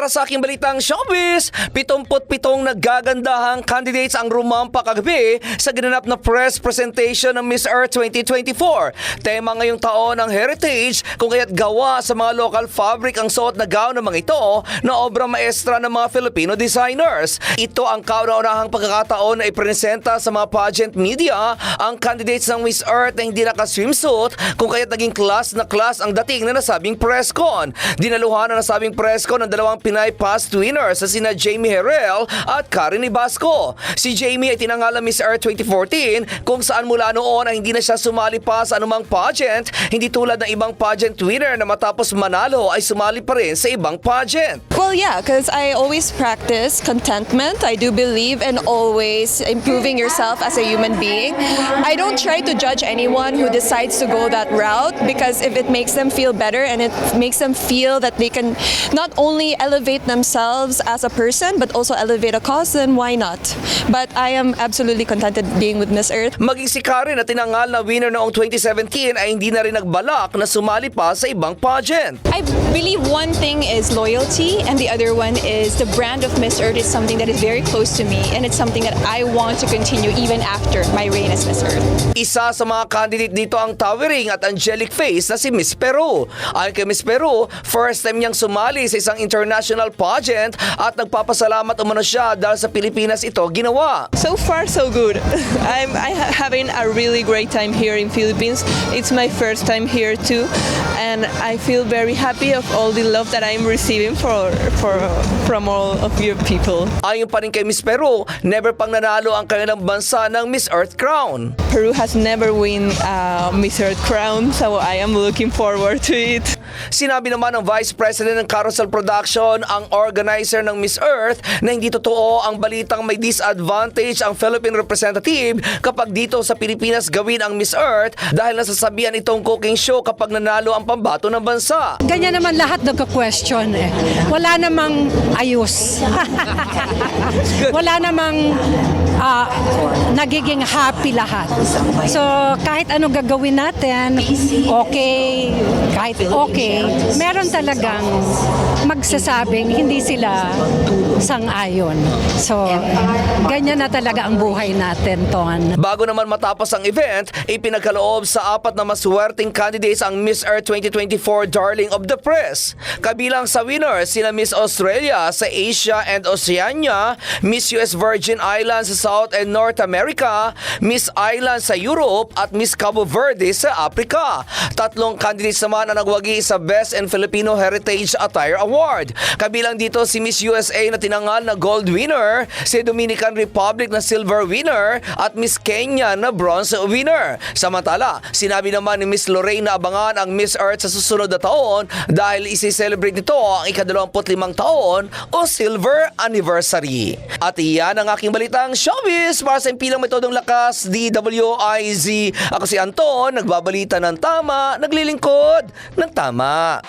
Para sa aking balitang showbiz, 77 naggagandahang candidates ang rumampa kagabi sa ginanap na press presentation ng Miss Earth 2024. Tema ngayong taon ng heritage kung kaya't gawa sa mga local fabric ang suot na gown ng mga ito na obra maestra ng mga Filipino designers. Ito ang kauna-unahang pagkakataon na ipresenta sa mga pageant media ang candidates ng Miss Earth na hindi naka-swimsuit kung kaya't naging class na class ang dating na nasabing press con. Dinaluhan na nasabing press con ng dalawang Pinay past winners sa sina Jamie Herrell at Karen Ibasco. Si Jamie ay tinangalan Miss Earth 2014 kung saan mula noon ay hindi na siya sumali pa sa anumang pageant, hindi tulad ng ibang pageant winner na matapos manalo ay sumali pa rin sa ibang pageant. Well, yeah, because I always practice contentment. I do believe in always improving yourself as a human being. I don't try to judge anyone who decides to go that route because if it makes them feel better and it makes them feel that they can not only elevate themselves as a person but also elevate a cause, then why not? But I am absolutely contented being with Miss Earth. Maging si Karen na tinangal na winner noong 2017 ay hindi na rin nagbalak na sumali pa sa ibang pageant. I believe one thing is loyalty, and the other one is the brand of Miss Earth is something that is very close to me, and it's something that I want to continue even after my reign as Miss Earth. Isa sa mga candidate dito ang towering at angelic face na si Miss Peru. Ayon kay Miss Peru, first time niyang sumali sa isang international pageant at nagpapasalamat umano siya dahil sa Pilipinas ito ginawa. So far, so good. I'm I ha- having a really great time here in Philippines. It's my first time here too, and I feel very happy of all the love that I'm receiving for for from all of your people. Ayon pa rin kay Miss Peru, never pang nanalo ang kanilang bansa ng Miss Earth Crown. Peru has never win uh, Miss Earth crown, so I am looking forward to it. Sinabi naman ng Vice President ng Carousel Production, ang organizer ng Miss Earth, na hindi totoo ang balitang may disadvantage ang Philippine representative kapag dito sa Pilipinas gawin ang Miss Earth dahil nasasabihan itong cooking show kapag nanalo ang pambato ng bansa. Ganyan naman lahat nagka-question eh. Wala namang ayos. Wala namang ah, nagiging happy lahat. So, kahit ano gagawin natin, okay, kahit okay, meron talagang magsasabing hindi sila sang-ayon. So, ganyan na talaga ang buhay natin, Ton. Bago naman matapos ang event, ipinagkaloob sa apat na maswerteng candidates ang Miss Earth 2024 Darling of the Press. Kabilang sa winners sina Miss Australia sa Asia and Oceania, Miss US Virgin Islands sa South and North America, Miss Island sa Europe at Miss Cabo Verde sa Africa. Tatlong candidates naman ang nagwagi sa Best in Filipino Heritage Attire Award. Kabilang dito si Miss USA na tinangal na gold winner, si Dominican Republic na silver winner at Miss Kenya na bronze winner. Samantala, sinabi naman ni Miss Lorraine na abangan ang Miss Earth sa susunod na taon dahil isi-celebrate nito ang ika-25 taon o silver anniversary. At iyan ang aking balitang showbiz para sa impilang metodong lakas DWIZ. Ako si Anton, nagbabalita ng tama, naglilingkod ng tama.